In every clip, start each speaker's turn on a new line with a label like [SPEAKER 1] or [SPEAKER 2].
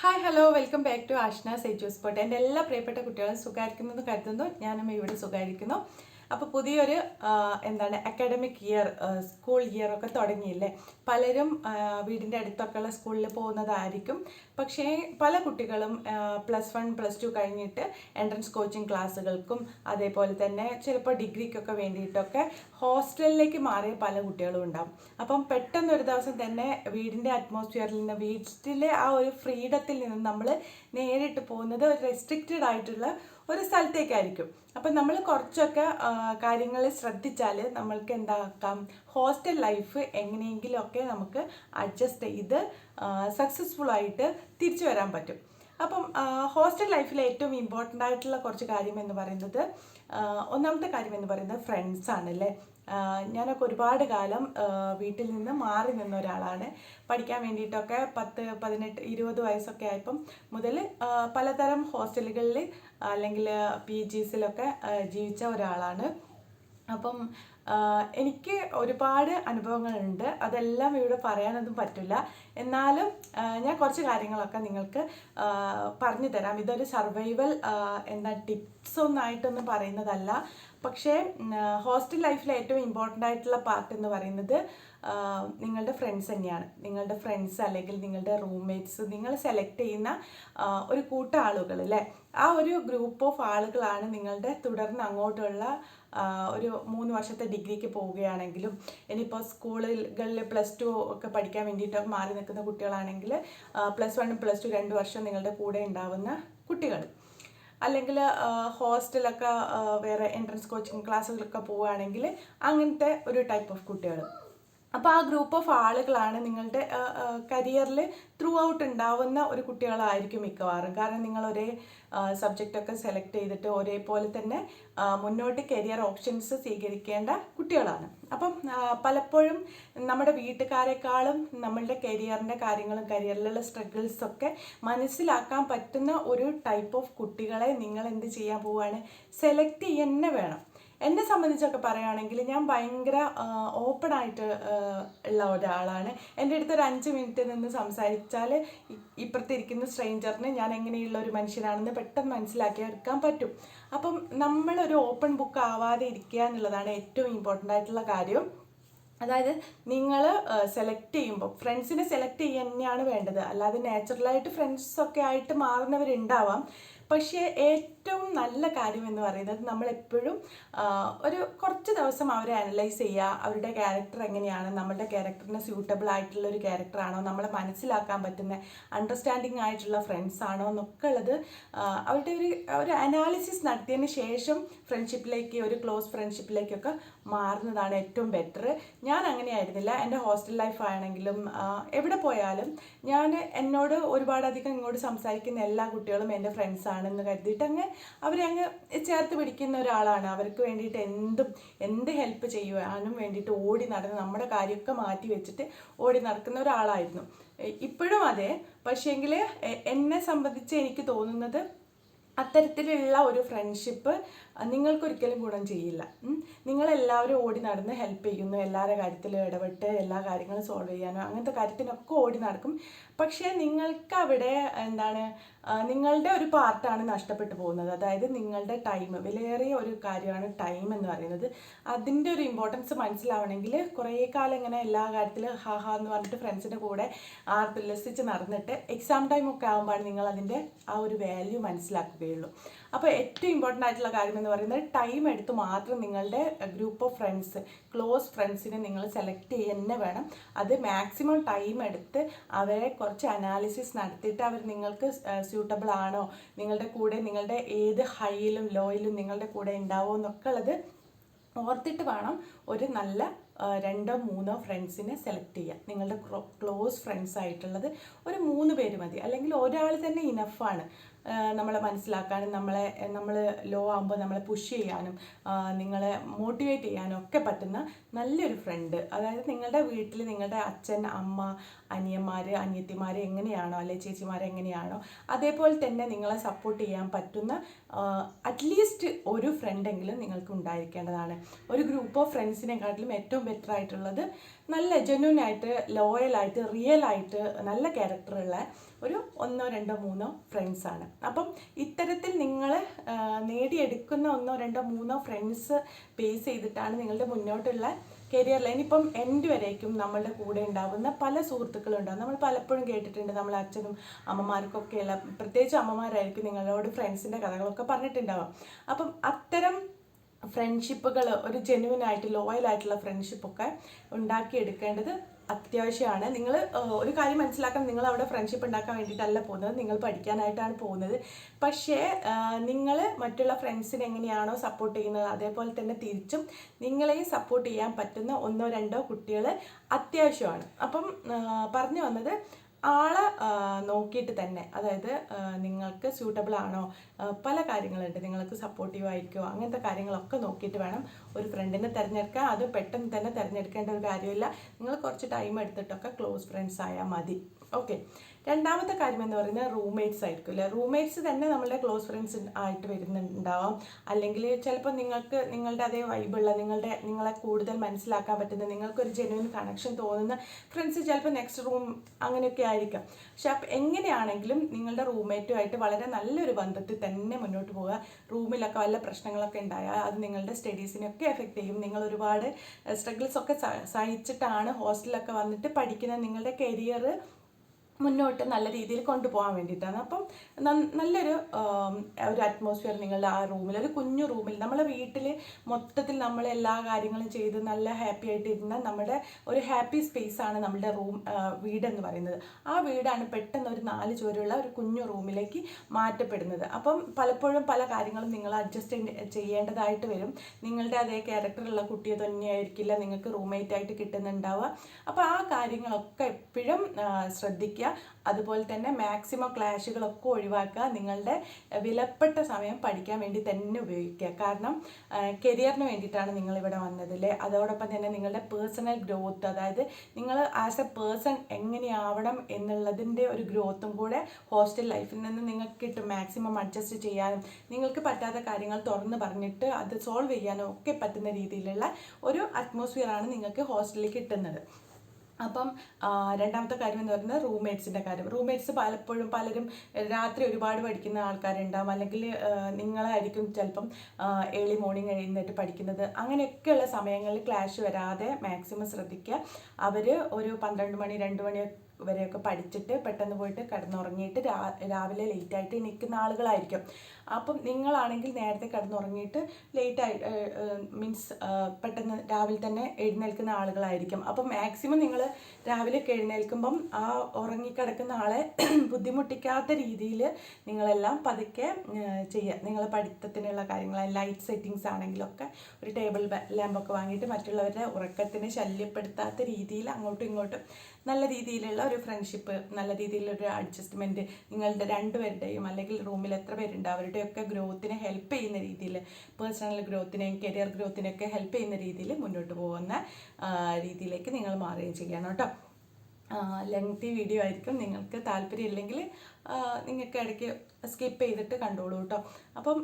[SPEAKER 1] Hi hello welcome back to Ashna Seju spot എന്റെ എല്ലാ പ്രിയപ്പെട്ട കുട്ടികളും സുഖമായിരിക്കുന്നു കരുതുന്നു. ഞാനും ഇവിടെ സുഖമായിരിക്കുന്നു. അപ്പോൾ പുതിയൊരു എന്താണ് അക്കാഡമിക് ഇയർ സ്കൂൾ ഇയർ ഒക്കെ തുടങ്ങിയില്ലേ? പലരും വീടിന്റെ അടുത്തൊക്കെയുള്ള സ്കൂളിൽ പോകുന്നതായിരിക്കും. പക്ഷേ പല കുട്ടികളും പ്ലസ് വൺ പ്ലസ് ടു കഴിഞ്ഞിട്ട് എൻട്രൻസ് കോച്ചിങ് ക്ലാസ്സുകൾക്കും അതേപോലെ തന്നെ ചിലപ്പോൾ ഡിഗ്രിക്കൊക്കെ വേണ്ടിയിട്ടൊക്കെ ഹോസ്റ്റലിലേക്ക് മാറിയ പല കുട്ടികളും ഉണ്ടാവും. അപ്പം പെട്ടെന്ന് ഒരു ദിവസം തന്നെ വീടിന്റെ അറ്റ്മോസ്ഫിയറിൽ നിന്ന് വീട്ടിലെ ആ ഒരു ഫ്രീഡത്തിൽ നിന്ന് നമ്മൾ നേരിട്ട് പോകുന്നത് ഒരു റെസ്ട്രിക്റ്റഡ് ആയിട്ടുള്ള ഒരു സ്ഥലത്തേക്കായിരിക്കും. അപ്പം നമ്മൾ കുറച്ചൊക്കെ കാര്യങ്ങൾ ശ്രദ്ധിച്ചാൽ നമ്മൾക്ക് എന്താക്കാം? ഹോസ്റ്റൽ ലൈഫ് എങ്ങനെയെങ്കിലുമൊക്കെ നമുക്ക് അഡ്ജസ്റ്റ് ചെയ്ത് സക്സസ്ഫുൾ ആയിട്ട് തിരിച്ചു വരാൻ പറ്റും. അപ്പം ഹോസ്റ്റൽ ലൈഫിലെ ഏറ്റവും ഇമ്പോർട്ടന്റ് ആയിട്ടുള്ള കുറച്ച് കാര്യം എന്ന് പറയുന്നത് ഒന്നാമത്തെ കാര്യം എന്ന് പറയുന്നത് ഫ്രണ്ട്സ് ആണല്ലേ? ഞാനൊക്കെ ഒരുപാട് കാലം വീട്ടിൽ നിന്ന് മാറി നിന്ന ഒരാളാണ്. പഠിക്കാൻ വേണ്ടിയിട്ടൊക്കെ പത്ത് പതിനെട്ട് ഇരുപത് വയസ്സൊക്കെ ആയപ്പം മുതൽ പലതരം ഹോസ്റ്റലുകളിൽ അല്ലെങ്കിൽ പി ജിസിലൊക്കെ ജീവിച്ച ഒരാളാണ്. അപ്പം എനിക്ക് ഒരുപാട് അനുഭവങ്ങളുണ്ട്. അതെല്ലാം ഇവിടെ പറയാനൊന്നും പറ്റില്ല. എന്നാലും ഞാൻ കുറച്ച് കാര്യങ്ങളൊക്കെ നിങ്ങൾക്ക് പറഞ്ഞു തരാം. ഇതൊരു സർവൈവൽ എന്താ ടിപ്സ് ഒന്നായിട്ടൊന്നും പറയുന്നതല്ല. പക്ഷേ ഹോസ്റ്റൽ ലൈഫിലെ ഏറ്റവും ഇമ്പോർട്ടന്റ് ആയിട്ടുള്ള പാർട്ട് എന്ന് പറയുന്നത് നിങ്ങളുടെ ഫ്രണ്ട്സ് തന്നെയാണ്. നിങ്ങളുടെ ഫ്രണ്ട്സ് അല്ലെങ്കിൽ നിങ്ങളുടെ റൂംമേറ്റ്സ് നിങ്ങൾ സെലക്ട് ചെയ്യുന്ന ഒരു കൂട്ട ആളുകൾ അല്ലേ ആ ഒരു ഗ്രൂപ്പ് ഓഫ് ആളുകളാണ് നിങ്ങളുടെ തുടർന്ന് അങ്ങോട്ടുള്ള ഒരു മൂന്ന് വർഷത്തെ ഡിഗ്രിക്ക് പോവുകയാണെങ്കിലും ഇനിയിപ്പോൾ സ്കൂളുകളിൽ പ്ലസ് ടു ഒക്കെ പഠിക്കാൻ വേണ്ടിയിട്ടൊക്കെ മാറി നിൽക്കുന്ന കുട്ടികളാണെങ്കിൽ പ്ലസ് വൺ പ്ലസ് ടു രണ്ട് വർഷം നിങ്ങളുടെ കൂടെ ഉണ്ടാവുന്ന കുട്ടികൾ. അല്ലെങ്കിൽ ഹോസ്റ്റലൊക്കെ വേറെ എൻട്രൻസ് കോച്ചിങ് ക്ലാസ്സുകളൊക്കെ പോവുകയാണെങ്കിൽ അങ്ങനത്തെ ഒരു ടൈപ്പ് ഓഫ് കുട്ടികൾ. അപ്പോൾ ആ ഗ്രൂപ്പ് ഓഫ് ആളുകളാണ് നിങ്ങളുടെ കരിയറിൽ ത്രൂ ഔട്ട് ഉണ്ടാവുന്ന ഒരു കുട്ടികളായിരിക്കും മിക്കവാറും. കാരണം നിങ്ങൾ ഒരേ സബ്ജക്റ്റൊക്കെ സെലക്ട് ചെയ്തിട്ട് ഒരേപോലെ തന്നെ മുന്നോട്ട് കരിയർ ഓപ്ഷൻസ് സ്വീകരിക്കേണ്ട കുട്ടികളാണ്. അപ്പം പലപ്പോഴും നമ്മുടെ വീട്ടുകാരെക്കാളും നമ്മളുടെ കരിയറിന്റെ കാര്യങ്ങളും കരിയറിലുള്ള സ്ട്രഗിൾസൊക്കെ മനസ്സിലാക്കാൻ പറ്റുന്ന ഒരു ടൈപ്പ് ഓഫ് കുട്ടികളെ നിങ്ങൾ എന്ത് ചെയ്യാൻ പോവുകയാണ് സെലക്ട് ചെയ്യുന്നെ വേണം. എന്നെ സംബന്ധിച്ചൊക്കെ പറയുകയാണെങ്കിൽ ഞാൻ ഭയങ്കര ഓപ്പൺ ആയിട്ട് ഉള്ള ഒരാളാണ്. എന്റെ അടുത്ത് ഒരു അഞ്ച് മിനിറ്റ് നിന്ന് സംസാരിച്ചാൽ ഇപ്പുറത്ത് ഇരിക്കുന്ന സ്ട്രേഞ്ചറിന് ഞാൻ എങ്ങനെയുള്ള ഒരു മനുഷ്യനാണെന്ന് പെട്ടെന്ന് മനസ്സിലാക്കി എടുക്കാൻ പറ്റും. അപ്പം നമ്മളൊരു ഓപ്പൺ ബുക്ക് ആവാതെ ഇരിക്കുക എന്നുള്ളതാണ് ഏറ്റവും ഇമ്പോർട്ടന്റ് ആയിട്ടുള്ള കാര്യം. അതായത് നിങ്ങൾ സെലക്ട് ചെയ്യുമ്പോൾ ഫ്രണ്ട്സിനെ സെലക്ട് ചെയ്യുക തന്നെയാണ് വേണ്ടത്. അല്ലാതെ നാച്ചുറലായിട്ട് ഫ്രണ്ട്സൊക്കെ ആയിട്ട് മാറുന്നവരുണ്ടാവാം. പക്ഷേ ഏറ്റവും നല്ല കാര്യം എന്ന് പറയുന്നത് നമ്മളെപ്പോഴും ഒരു കുറച്ച് ദിവസം അവരെ അനലൈസ് ചെയ്യുക അവരുടെ ക്യാരക്ടർ എങ്ങനെയാണ് നമ്മളുടെ ക്യാരക്ടറിന് സ്യൂട്ടബിൾ ആയിട്ടുള്ള ഒരു ക്യാരക്ടറാണോ നമ്മളെ മനസ്സിലാക്കാൻ പറ്റുന്ന അണ്ടർസ്റ്റാൻഡിങ് ആയിട്ടുള്ള ഫ്രണ്ട്സ് ആണോ എന്നൊക്കെ ഉള്ളത് അവരുടെ ഒരു ഒരു അനാലിസിസ് നടത്തിയതിന് ശേഷം ഫ്രണ്ട്ഷിപ്പിലേക്ക് ഒരു ക്ലോസ് ഫ്രണ്ട്ഷിപ്പിലേക്കൊക്കെ മാറുന്നതാണ് ഏറ്റവും ബെറ്റർ ഞാൻ അങ്ങനെയായിരുന്നില്ല. എന്റെ ഹോസ്റ്റൽ ലൈഫ് ആണെങ്കിലും എവിടെ പോയാലും ഞാൻ എന്നോട് ഒരുപാടധികം ഇങ്ങോട്ട് സംസാരിക്കുന്ന എല്ലാ കുട്ടികളും എന്റെ ഫ്രണ്ട്സ് ആണെന്ന് കരുതിയിട്ട് അങ്ങ് അവരെ അങ്ങ് ചേർത്ത് പിടിക്കുന്ന ഒരാളാണ്. അവർക്ക് വേണ്ടിയിട്ട് എന്തും എന്ത് ഹെൽപ്പ് ചെയ്യുവാനും വേണ്ടിയിട്ട് ഓടി നടന്ന് നമ്മുടെ കാര്യമൊക്കെ മാറ്റി വെച്ചിട്ട് ഓടി നടക്കുന്ന ഒരാളായിരുന്നു. ഇപ്പോഴും അതെ. പക്ഷേങ്കിൽ എന്നെ സംബന്ധിച്ച് എനിക്ക് തോന്നുന്നത് അത്തരത്തിലുള്ള ഒരു ഫ്രണ്ട്ഷിപ്പ് നിങ്ങൾക്കൊരിക്കലും ഗുണം ചെയ്യില്ല. നിങ്ങളെല്ലാവരും ഓടി നടന്ന് ഹെൽപ്പ് ചെയ്യുന്നു. എല്ലാവരുടെ കാര്യത്തിലും ഇടപെട്ട് എല്ലാ കാര്യങ്ങളും സോൾവ് ചെയ്യാനോ അങ്ങനത്തെ കാര്യത്തിനൊക്കെ ഓടി നടക്കും. പക്ഷേ നിങ്ങൾക്ക് അവിടെ എന്താണ് നിങ്ങളുടെ ഒരു പാർട്ടാണ് നഷ്ടപ്പെട്ടു പോകുന്നത്. അതായത് നിങ്ങളുടെ ടൈം വിലയേറിയ ഒരു കാര്യമാണ് ടൈം എന്ന് പറയുന്നത്. അതിന്റെ ഒരു ഇമ്പോർട്ടൻസ് മനസ്സിലാവണമെങ്കിൽ കുറേ കാലം ഇങ്ങനെ എല്ലാ കാര്യത്തിലും ഹാ ഹാ എന്ന് പറഞ്ഞിട്ട് ഫ്രണ്ട്സിന്റെ കൂടെ ആർത്തുല്ലസിച്ച് നടന്നിട്ട് എക്സാം ടൈം ഒക്കെ ആകുമ്പോഴാണ് നിങ്ങൾ അതിന്റെ ആ ഒരു വാല്യൂ മനസ്സിലാക്കുകയുള്ളൂ. അപ്പോൾ ഏറ്റവും ഇമ്പോർട്ടന്റ് ആയിട്ടുള്ള കാര്യം എന്ന് പറയുന്നത് ടൈം എടുത്ത് മാത്രം നിങ്ങളുടെ ഗ്രൂപ്പ് ഓഫ് ഫ്രണ്ട്സ് ക്ലോസ് ഫ്രണ്ട്സിനെ നിങ്ങൾ സെലക്ട് ചെയ്യുന്ന വേണം. അത് മാക്സിമം ടൈം എടുത്ത് അവരെ കുറച്ച് അനാലിസിസ് നടത്തിയിട്ട് അവർ നിങ്ങൾക്ക് സ്യൂട്ടബിൾ ആണോ? നിങ്ങളുടെ കൂടെ നിങ്ങളുടെ ഏത് ഹൈയിലും ലോയിലും നിങ്ങളുടെ കൂടെ ഉണ്ടാവോ എന്നൊക്കെ ഉള്ളത് ഓർത്തിട്ട് വേണം ഒരു നല്ല രണ്ടോ മൂന്നോ ഫ്രണ്ട്സിനെ സെലക്ട് ചെയ്യുക നിങ്ങളുടെ ക്ലോസ് ഫ്രണ്ട്സ് ആയിട്ടുള്ളത് ഒരു മൂന്ന് പേര് മതി. അല്ലെങ്കിൽ ഒരാൾ തന്നെ ഇനഫാണ് നമ്മളെ മനസ്സിലാക്കാനും നമ്മളെ നമ്മൾ ലോ ആകുമ്പോൾ നമ്മളെ പുഷ് ചെയ്യാനും നിങ്ങളെ മോട്ടിവേറ്റ് ചെയ്യാനും ഒക്കെ പറ്റുന്ന നല്ലൊരു ഫ്രണ്ട് അതായത് നിങ്ങളുടെ വീട്ടിൽ നിങ്ങളുടെ അച്ഛൻ അമ്മ അനിയന്മാർ അനിയത്തിമാർ എങ്ങനെയാണോ അല്ലെ ചേച്ചിമാർ എങ്ങനെയാണോ അതേപോലെ തന്നെ നിങ്ങളെ സപ്പോർട്ട് ചെയ്യാൻ പറ്റുന്ന അറ്റ്ലീസ്റ്റ് ഒരു ഫ്രണ്ടെങ്കിലും നിങ്ങൾക്ക് ഉണ്ടായിരിക്കേണ്ടതാണ്. ഒരു ഗ്രൂപ്പ് ഓഫ് ഫ്രണ്ട്സിനെക്കാട്ടിലും ഏറ്റവും ബെറ്റർ ആയിട്ടുള്ളത് നല്ല ജെന്വൻ ആയിട്ട് ലോയൽ ആയിട്ട് റിയൽ ആയിട്ട് നല്ല ക്യാരക്ടറുള്ള ഒരു ഒന്നോ രണ്ടോ മൂന്നോ ഫ്രണ്ട്സാണ് അപ്പം ഇത്തരത്തിൽ നിങ്ങൾ നേടിയെടുക്കുന്ന ഒന്നോ രണ്ടോ മൂന്നോ ഫ്രണ്ട്സ് ബേസ് ചെയ്തിട്ടാണ് നിങ്ങളുടെ മുന്നോട്ടുള്ള കരിയർ ലൈൻ ഇപ്പം എൻഡ് വരേക്കും നമ്മളുടെ കൂടെ ഉണ്ടാകുന്ന പല സുഹൃത്തുക്കളും ഉണ്ടാകും നമ്മൾ പലപ്പോഴും കേട്ടിട്ടുണ്ട് നമ്മൾ അച്ഛനും അമ്മമാർക്കൊക്കെയുള്ള പ്രത്യേകിച്ച് അമ്മമാരായിരിക്കും നിങ്ങളോട് ഫ്രണ്ട്സിന്റെ കഥകളൊക്കെ പറഞ്ഞിട്ടുണ്ടാവാം അപ്പം അത്തരം ഫ്രണ്ട്ഷിപ്പുകൾ ഒരു ജെന്യുവൻ ആയിട്ട് ലോയൽ ആയിട്ടുള്ള ഫ്രണ്ട്ഷിപ്പൊക്കെ ഉണ്ടാക്കിയെടുക്കേണ്ടത് അത്യാവശ്യമാണ്. നിങ്ങൾ ഒരു കാര്യം മനസ്സിലാക്കണം. നിങ്ങൾ അവിടെ ഫ്രണ്ട്ഷിപ്പ് ഉണ്ടാക്കാൻ വേണ്ടിയിട്ടല്ല പോകുന്നത്. നിങ്ങൾ പഠിക്കാനായിട്ടാണ് പോകുന്നത്. പക്ഷേ നിങ്ങൾ മറ്റുള്ള ഫ്രണ്ട്സിനെ എങ്ങനെയാണോ സപ്പോർട്ട് ചെയ്യുന്നത് അതേപോലെ തന്നെ തിരിച്ചും നിങ്ങളെയും സപ്പോർട്ട് ചെയ്യാൻ പറ്റുന്ന ഒന്നോ രണ്ടോ കുട്ടികൾ അത്യാവശ്യമാണ്. അപ്പം പറഞ്ഞു വന്നത് ആളെ നോക്കിയിട്ട് തന്നെ അതായത് നിങ്ങൾക്ക് സ്യൂട്ടബിൾ ആണോ പല കാര്യങ്ങളുണ്ട് നിങ്ങൾക്ക് സപ്പോർട്ടീവ് ആയിരിക്കുമോ അങ്ങനത്തെ കാര്യങ്ങളൊക്കെ നോക്കിയിട്ട് വേണം ഒരു ഫ്രണ്ടിനെ തിരഞ്ഞെടുക്കാൻ. അത് പെട്ടെന്ന് തന്നെ തിരഞ്ഞെടുക്കേണ്ട ഒരു കാര്യമില്ല. നിങ്ങൾ കുറച്ച് ടൈം എടുത്തിട്ടൊക്കെ ക്ലോസ് ഫ്രണ്ട്സ് ആയാൽ മതി. ഓക്കെ രണ്ടാമത്തെ കാര്യം എന്ന് പറയുന്നത് റൂംമേറ്റ്സ് ആയിരിക്കും അല്ലേ? റൂംമേറ്റ്സ് തന്നെ നമ്മളുടെ ക്ലോസ് ഫ്രണ്ട്സ് ആയിട്ട് വരുന്നുണ്ടാവാം. അല്ലെങ്കിൽ ചിലപ്പോൾ നിങ്ങൾക്ക് നിങ്ങളുടെ അതേ വൈബുള്ള നിങ്ങളുടെ നിങ്ങളെ കൂടുതൽ മനസ്സിലാക്കാൻ പറ്റുന്ന നിങ്ങൾക്കൊരു ജെന്യൂൻ കണക്ഷൻ തോന്നുന്ന ഫ്രണ്ട്സ് ചിലപ്പോൾ നെക്സ്റ്റ് റൂം അങ്ങനെയൊക്കെ ആയിരിക്കാം. പക്ഷെ അപ്പം എങ്ങനെയാണെങ്കിലും നിങ്ങളുടെ റൂംമേറ്റുമായിട്ട് വളരെ നല്ലൊരു ബന്ധത്തിൽ തന്നെ മുന്നോട്ട് പോവുക. റൂമിലൊക്കെ വല്ല പ്രശ്നങ്ങളൊക്കെ ഉണ്ടായാൽ അത് നിങ്ങളുടെ സ്റ്റഡീസിനെയൊക്കെ എഫക്റ്റ് ചെയ്യും. നിങ്ങൾ ഒരുപാട് സ്ട്രഗിൾസ് ഒക്കെ സഹിച്ചിട്ടാണ് ഹോസ്റ്റലിലൊക്കെ വന്നിട്ട് പഠിക്കുന്ന നിങ്ങളുടെ കരിയർ മുന്നോട്ട് നല്ല രീതിയിൽ കൊണ്ടുപോകാൻ വേണ്ടിയിട്ടാണ്. അപ്പം നല്ലൊരു ഒരു അറ്റ്മോസ്ഫിയർ നിങ്ങളുടെ ആ റൂമിൽ ഒരു കുഞ്ഞു റൂമിൽ നമ്മളെ വീട്ടിൽ മൊത്തത്തിൽ നമ്മൾ എല്ലാ കാര്യങ്ങളും ചെയ്ത് നല്ല ഹാപ്പി ആയിട്ട് ഇരുന്ന നമ്മുടെ ഒരു ഹാപ്പി സ്പേസ് ആണ് നമ്മുടെ റൂം വീടെന്ന് പറയുന്നത്. ആ വീടാണ് പെട്ടെന്ന് ഒരു നാല് ചുവരുള്ള ഒരു കുഞ്ഞു റൂമിലേക്ക് മാറ്റപ്പെടുന്നത്. അപ്പം പലപ്പോഴും പല കാര്യങ്ങളും നിങ്ങൾ അഡ്ജസ്റ്റ് ചെയ്യേണ്ടതായിട്ട് വരും. നിങ്ങളുടെ അതേ ക്യാരക്ടറുള്ള കുട്ടിയെ തന്നെയായിരിക്കില്ല നിങ്ങൾക്ക് റൂംമേറ്റ് ആയിട്ട് കിട്ടുന്നുണ്ടാവുക. അപ്പോൾ ആ കാര്യങ്ങളൊക്കെ എപ്പോഴും ആ, അതുപോലെ തന്നെ മാക്സിമം ക്ലാഷുകളൊക്കെ ഒഴിവാക്കുക. നിങ്ങളുടെ വിലപ്പെട്ട സമയം പഠിക്കാൻ വേണ്ടി തന്നെ ഉപയോഗിക്കുക. കാരണം കരിയറിന് വേണ്ടിയിട്ടാണ് നിങ്ങൾ ഇവിടെ വന്നതില്ലേ അതോടൊപ്പം തന്നെ നിങ്ങളുടെ പേഴ്സണൽ ഗ്രോത്ത് അതായത് നിങ്ങൾ ആസ് എ പേഴ്സൺ എങ്ങനെയാവണം എന്നുള്ളതിന്റെ ഒരു ഗ്രോത്തും കൂടെ ഹോസ്റ്റൽ ലൈഫിൽ നിന്ന് നിങ്ങൾക്ക് കിട്ടും. മാക്സിമം അഡ്ജസ്റ്റ് ചെയ്യാനും നിങ്ങൾക്ക് പറ്റാത്ത കാര്യങ്ങൾ തുറന്ന് പറഞ്ഞിട്ട് അത് സോൾവ് ചെയ്യാനും ഒക്കെ പറ്റുന്ന രീതിയിലുള്ള ഒരു അറ്റ്മോസ്ഫിയറാണ് നിങ്ങൾക്ക് ഹോസ്റ്റലിൽ കിട്ടുന്നത്. അപ്പം രണ്ടാമത്തെ കാര്യം എന്ന് പറയുന്നത് റൂംമേറ്റ്സിന്റെ കാര്യം. റൂംമേറ്റ്സ് പലപ്പോഴും പലരും രാത്രി ഒരുപാട് പഠിക്കുന്ന ആൾക്കാരുണ്ടാവും. അല്ലെങ്കിൽ നിങ്ങളായിരിക്കും ചിലപ്പം ഏർലി മോർണിംഗ് എഴുന്നേറ്റ് പഠിക്കുന്നത്. അങ്ങനെയൊക്കെയുള്ള സമയങ്ങളിൽ ക്ലാഷ് വരാതെ മാക്സിമം ശ്രദ്ധിക്കുക. അവർ ഒരു പന്ത്രണ്ട് മണി രണ്ട് മണി വരെയൊക്കെ പഠിച്ചിട്ട് പെട്ടെന്ന് പോയിട്ട് കിടന്നുറങ്ങിയിട്ട് രാവിലെ ലേറ്റായിട്ട് നിൽക്കുന്ന ആളുകളായിരിക്കും. അപ്പം നിങ്ങളാണെങ്കിൽ നേരത്തെ കിടന്നുറങ്ങിയിട്ട് ലേറ്റായി മീൻസ് പെട്ടെന്ന് രാവിലെ തന്നെ എഴുന്നേൽക്കുന്ന ആളുകളായിരിക്കും. അപ്പം മാക്സിമം നിങ്ങൾ രാവിലെ എഴുന്നേൽക്കുമ്പം ആ ഉറങ്ങിക്കിടക്കുന്ന ആളെ ബുദ്ധിമുട്ടിക്കാത്ത രീതിയിൽ നിങ്ങളെല്ലാം പതുക്കെ ചെയ്യുക നിങ്ങൾ പഠിത്തത്തിനുള്ള കാര്യങ്ങൾ ലൈറ്റ് സെറ്റിങ്സ് ആണെങ്കിലൊക്കെ ഒരു ടേബിൾ ലാമ്പൊക്കെ വാങ്ങിയിട്ട് മറ്റുള്ളവരുടെ ഉറക്കത്തിനെ ശല്യപ്പെടുത്താത്ത രീതിയിൽ അങ്ങോട്ടും ഇങ്ങോട്ടും നല്ല രീതിയിലുള്ള ഒരു ഫ്രണ്ട്ഷിപ്പ് നല്ല രീതിയിലുള്ള ഒരു അഡ്ജസ്റ്റ്മെന്റ് നിങ്ങളുടെ രണ്ടുപേരുടെയും അല്ലെങ്കിൽ റൂമിൽ എത്ര പേരുണ്ട് അവരുടെയൊക്കെ ഗ്രോത്തിനെ ഹെൽപ്പ് ചെയ്യുന്ന രീതിയിൽ പേഴ്സണൽ ഗ്രോത്തിനെയും കരിയർ ഗ്രോത്തിനെയൊക്കെ ഹെൽപ്പ് ചെയ്യുന്ന രീതിയിൽ മുന്നോട്ട് പോകുന്ന രീതിയിലേക്ക് നിങ്ങൾ മാറുകയും ചെയ്യണം കേട്ടോ. ലെങ്തി വീഡിയോ ആയിരിക്കും. നിങ്ങൾക്ക് താല്പര്യമില്ലെങ്കിൽ നിങ്ങൾക്ക് ഇടയ്ക്ക് സ്കിപ്പ് ചെയ്തിട്ട് കണ്ടോളൂ കേട്ടോ. അപ്പം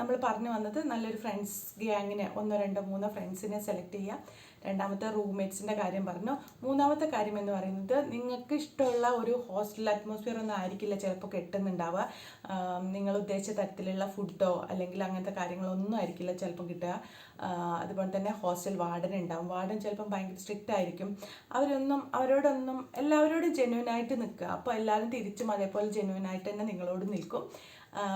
[SPEAKER 1] നമ്മൾ പറഞ്ഞു വന്നത് നല്ലൊരു ഫ്രണ്ട്സ് ഗ്യാങ്ങിനെ ഒന്നോ രണ്ടോ മൂന്നോ ഫ്രണ്ട്സിനെ സെലക്ട് ചെയ്യുക രണ്ടാമത്തെ റൂംമേറ്റ്സിന്റെ കാര്യം പറഞ്ഞു. മൂന്നാമത്തെ കാര്യം എന്ന് പറയുന്നത് നിങ്ങൾക്ക് ഇഷ്ടമുള്ള ഒരു ഹോസ്റ്റൽ അറ്റ്മോസ്ഫിയർ ഒന്നും ആയിരിക്കില്ല ചിലപ്പോൾ കിട്ടുന്നുണ്ടാവുക. നിങ്ങൾ ഉദ്ദേശിച്ച തരത്തിലുള്ള ഫുഡോ അല്ലെങ്കിൽ അങ്ങനത്തെ കാര്യങ്ങളൊന്നും ആയിരിക്കില്ല ചിലപ്പോൾ കിട്ടുക. അതുപോലെ തന്നെ ഹോസ്റ്റൽ വാർഡൻ ഉണ്ടാവും. വാർഡൻ ചിലപ്പം ഭയങ്കര സ്ട്രിക്റ്റ് ആയിരിക്കും. അവരൊന്നും അവരോടൊന്നും എല്ലാവരോടും ജെന്യൂനായിട്ട് നിൽക്കുക. അപ്പോൾ എല്ലാവരും തിരിച്ചും അതേപോലെ ജെന്യൂനായിട്ട് തന്നെ നിങ്ങളോട് നിൽക്കും.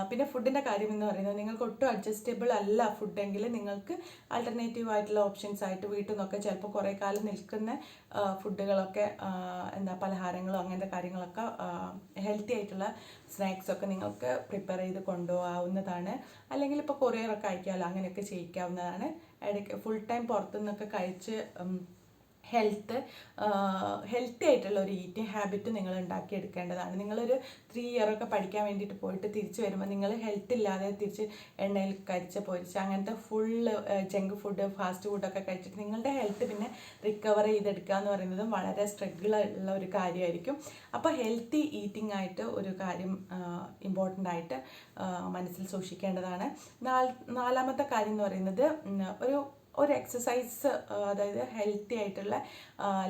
[SPEAKER 1] പിന്നെ ഫുഡിന്റെ കാര്യം എന്ന് പറയുന്നത് നിങ്ങൾക്ക് ഒട്ടും അഡ്ജസ്റ്റബിൾ അല്ല ഫുഡെങ്കിൽ നിങ്ങൾക്ക് ആൾട്ടർനേറ്റീവ് ആയിട്ടുള്ള ഓപ്ഷൻസ് ആയിട്ട് വീട്ടിൽ നിന്നൊക്കെ ചിലപ്പോൾ കുറേ കാലം നിൽക്കുന്ന ഫുഡുകളൊക്കെ എന്താ പലഹാരങ്ങളും അങ്ങനത്തെ കാര്യങ്ങളൊക്കെ ഹെൽത്തി ആയിട്ടുള്ള സ്നാക്സൊക്കെ നിങ്ങൾക്ക് പ്രിപ്പയർ ചെയ്ത് കൊണ്ടുപോകാവുന്നതാണ്. അല്ലെങ്കിൽ ഇപ്പോൾ കൊറിയറൊക്കെ അയക്കാമല്ലോ അങ്ങനെയൊക്കെ ചെയ്യിക്കാവുന്നതാണ്. ഇടയ്ക്ക് ഫുൾ ടൈം പുറത്തുനിന്നൊക്കെ കഴിച്ച് ഉം, ഹെൽത്ത് ഹെൽത്തി ആയിട്ടുള്ള ഒരു ഈറ്റിംഗ് ഹാബിറ്റ് നിങ്ങൾ ഉണ്ടാക്കിയെടുക്കേണ്ടതാണ്. നിങ്ങളൊരു ത്രീ ഇയറൊക്കെ പഠിക്കാൻ വേണ്ടിയിട്ട് പോയിട്ട് തിരിച്ച് വരുമ്പോൾ നിങ്ങൾ ഹെൽത്ത് ഇല്ലാതെ തിരിച്ച് എണ്ണയിൽ കരിച്ച പൊരിച്ച് അങ്ങനത്തെ ഫുള്ള് ജങ്ക് ഫുഡ് ഫാസ്റ്റ് ഫുഡൊക്കെ കഴിച്ചിട്ട് നിങ്ങളുടെ ഹെൽത്ത് പിന്നെ റിക്കവർ ചെയ്തെടുക്കുക എന്ന് പറയുന്നത് വളരെ സ്ട്രഗിൾ ഉള്ള ഒരു കാര്യമായിരിക്കും. അപ്പോൾ ഹെൽത്തി ഈറ്റിംഗ് ആയിട്ട് ഒരു കാര്യം ഇമ്പോർട്ടന്റ് ആയിട്ട് മനസ്സിൽ സൂക്ഷിക്കേണ്ടതാണ്. നാലാമത്തെ കാര്യം എന്ന് പറയുന്നത് ഒരു ഒരു എക്സസൈസ് അതായത് ഹെൽത്തി ആയിട്ടുള്ള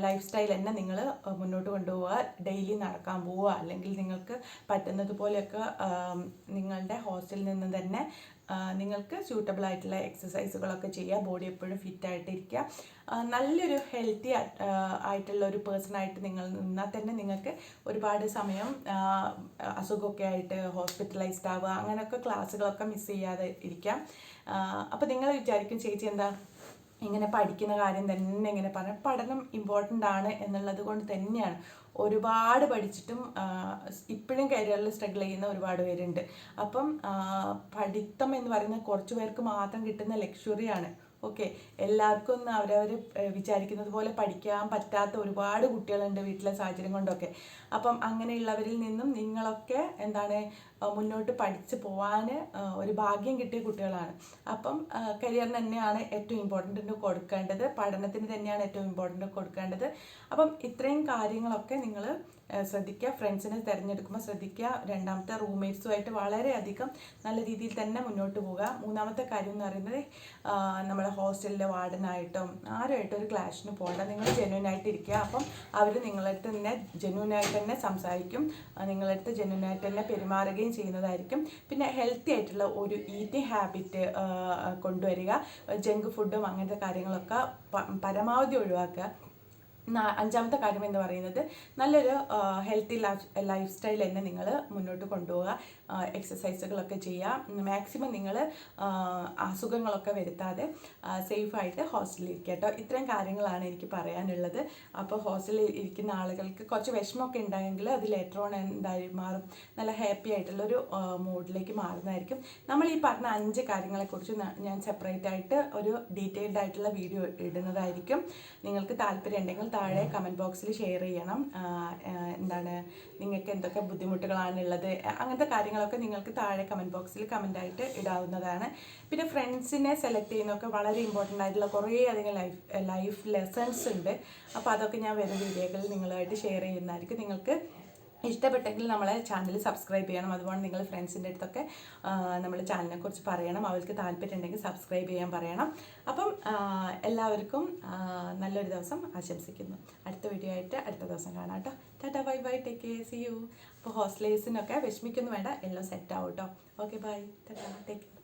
[SPEAKER 1] ലൈഫ് സ്റ്റൈൽ തന്നെ നിങ്ങൾ മുന്നോട്ട് കൊണ്ടുപോവുക. ഡെയിലി നടക്കാൻ പോവുക. അല്ലെങ്കിൽ നിങ്ങൾക്ക് പറ്റുന്നത് പോലെയൊക്കെ ആം, നിങ്ങളുടെ ഹോസ്റ്റലിൽ നിന്ന് തന്നെ നിങ്ങൾക്ക് സ്യൂട്ടബിൾ ആയിട്ടുള്ള എക്സസൈസുകളൊക്കെ ചെയ്യുക. ബോഡി എപ്പോഴും ഫിറ്റ് ആയിട്ടിരിക്കുക. നല്ലൊരു ഹെൽത്തി ആയിട്ടുള്ള ഒരു പേഴ്സൺ ആയിട്ട് നിങ്ങൾ നിന്നാൽ തന്നെ നിങ്ങൾക്ക് ഒരുപാട് സമയം അസുഖമൊക്കെ ആയിട്ട് ഹോസ്പിറ്റലൈസ്ഡ് ആവുക. അങ്ങനെയൊക്കെ ക്ലാസ്സുകളൊക്കെ മിസ് ചെയ്യാതെ ഇരിക്കാം. അപ്പോൾ നിങ്ങൾ വിചാരിക്കും ചേച്ചി എന്താ ഇങ്ങനെ പഠിക്കുന്ന കാര്യം തന്നെ ഇങ്ങനെ പറഞ്ഞ പഠനം ഇമ്പോർട്ടന്റ് ആണ് എന്നുള്ളത് കൊണ്ട് തന്നെയാണ്. ഒരുപാട് പഠിച്ചിട്ടും ഇപ്പോഴും കരിയറിൽ സ്ട്രഗിൾ ചെയ്യുന്ന ഒരുപാട് പേരുണ്ട്. അപ്പം പഠിത്തം എന്ന് പറയുന്നത് കുറച്ച് പേർക്ക് മാത്രം കിട്ടുന്ന ലക്ഷറിയാണ് ഓക്കെ. എല്ലാവർക്കും ഒന്നും അവരവർ വിചാരിക്കുന്നത് പോലെ പഠിക്കാൻ പറ്റാത്ത ഒരുപാട് കുട്ടികളുണ്ട് വീട്ടിലെ സാഹചര്യം കൊണ്ടൊക്കെ. അപ്പം അങ്ങനെയുള്ളവരിൽ നിന്നും നിങ്ങളൊക്കെ എന്താണ് മുന്നോട്ട് പഠിച്ച് പോകാൻ ഒരു ഭാഗ്യം കിട്ടിയ കുട്ടികളാണ്. അപ്പം കരിയറിന് തന്നെയാണ് ഏറ്റവും ഇമ്പോർട്ടന്റ് കൊടുക്കേണ്ടത്. പഠനത്തിന് തന്നെയാണ് ഏറ്റവും ഇമ്പോർട്ടന്റ് കൊടുക്കേണ്ടത്. അപ്പം ഇത്രയും കാര്യങ്ങളൊക്കെ നിങ്ങൾ ശ്രദ്ധിക്കുക. ഫ്രണ്ട്സിനെ തിരഞ്ഞെടുക്കുമ്പോൾ ശ്രദ്ധിക്കുക. രണ്ടാമത്തെ റൂംമേറ്റ്സുമായിട്ട് വളരെയധികം നല്ല രീതിയിൽ തന്നെ മുന്നോട്ട് പോവുക. മൂന്നാമത്തെ കാര്യം എന്ന് പറയുന്നത് നമ്മുടെ ഹോസ്റ്റലിലെ വാർഡനായിട്ടും ആരുമായിട്ടും ഒരു ക്ലാഷിന് പോകണ്ട. നിങ്ങൾ ജെനുവനായിട്ട് ഇരിക്കുക അപ്പം അവർ നിങ്ങളടുത്ത് തന്നെ ജെനുവനായിട്ട് തന്നെ സംസാരിക്കും. നിങ്ങളടുത്ത് ജെനുവനായിട്ട് തന്നെ പെരുമാറുകയും ചെയ്യുന്നതായിരിക്കും. പിന്നെ ഹെൽത്തി ആയിട്ടുള്ള ഒരു ഈറ്റിംഗ് ഹാബിറ്റ് കൊണ്ടുവരിക. ജങ്ക് ഫുഡും അങ്ങനത്തെ കാര്യങ്ങളൊക്കെ പരമാവധി ഒഴിവാക്കുക. അഞ്ചാമത്തെ കാര്യം എന്ന് പറയുന്നത് നല്ലൊരു ഹെൽത്തി ലൈഫ് ലൈഫ് സ്റ്റൈൽ തന്നെ നിങ്ങൾ മുന്നോട്ട് കൊണ്ടുപോവുക. എക്സസൈസുകളൊക്കെ ചെയ്യുക. മാക്സിമം നിങ്ങൾ അസുഖങ്ങളൊക്കെ വരുത്താതെ സേഫായിട്ട് ഹോസ്റ്റലിൽ ഇരിക്കുക കേട്ടോ. ഇത്രയും കാര്യങ്ങളാണ് എനിക്ക് പറയാനുള്ളത്. അപ്പോൾ ഹോസ്റ്റലിൽ ഇരിക്കുന്ന ആളുകൾക്ക് കുറച്ച് വിഷമമൊക്കെ ഉണ്ടായെങ്കിൽ അത് ലേറ്റർ ഓൺ എന്തായി മാറും. നല്ല ഹാപ്പി ആയിട്ടുള്ളൊരു മൂഡിലേക്ക് മാറുന്നതായിരിക്കും. നമ്മൾ ഈ പറഞ്ഞ അഞ്ച് കാര്യങ്ങളെക്കുറിച്ച് ഞാൻ സെപ്പറേറ്റ് ആയിട്ട് ഒരു ഡീറ്റെയിൽഡ് ആയിട്ടുള്ള വീഡിയോ ഇടുന്നതായിരിക്കും. നിങ്ങൾക്ക് താല്പര്യം ഉണ്ടെങ്കിൽ താഴെ കമന്റ് ബോക്സിൽ ഷെയർ ചെയ്യണം. എന്താണ് നിങ്ങൾക്ക് എന്തൊക്കെ ബുദ്ധിമുട്ടുകളാണുള്ളത് അങ്ങനത്തെ കാര്യങ്ങളൊക്കെ നിങ്ങൾക്ക് താഴെ കമന്റ് ബോക്സിൽ കമന്റായിട്ട് ഇടാവുന്നതാണ്. പിന്നെ ഫ്രണ്ട്സിനെ സെലക്ട് ചെയ്യുന്നതൊക്കെ വളരെ ഇമ്പോർട്ടന്റ് ആയിട്ടുള്ള കുറേ അധികം ലൈഫ് ലൈഫ് ലെസൺസ് ഉണ്ട്. അപ്പോൾ അതൊക്കെ ഞാൻ വരുന്ന വീഡിയോകളിൽ നിങ്ങളുമായിട്ട് ഷെയർ ചെയ്യുന്നതായിരിക്കും. നിങ്ങൾക്ക് ഇഷ്ടപ്പെട്ടെങ്കിൽ നമ്മളെ ചാനൽ സബ്സ്ക്രൈബ് ചെയ്യണം. അതുപോലെ നിങ്ങൾ ഫ്രണ്ട്സിന്റെ അടുത്തൊക്കെ നമ്മൾ ചാനലിനെക്കുറിച്ച് പറയണം. അവർക്ക് താല്പര്യം ഉണ്ടെങ്കിൽ സബ്സ്ക്രൈബ് ചെയ്യാൻ പറയണം. അപ്പം എല്ലാവർക്കും നല്ലൊരു ദിവസം ആശംസിക്കുന്നു. അടുത്ത വീഡിയോ ആയിട്ട് അടുത്ത ദിവസം കാണാം കേട്ടോ. Tata bye bye. Take care see you അപ്പോൾ ഹോസ്റ്റലേഴ്സിനൊക്കെ വിഷമിക്കുന്നു വേണ്ട. എല്ലാം സെറ്റ് ആവും കേട്ടോ. Okay bye tata take care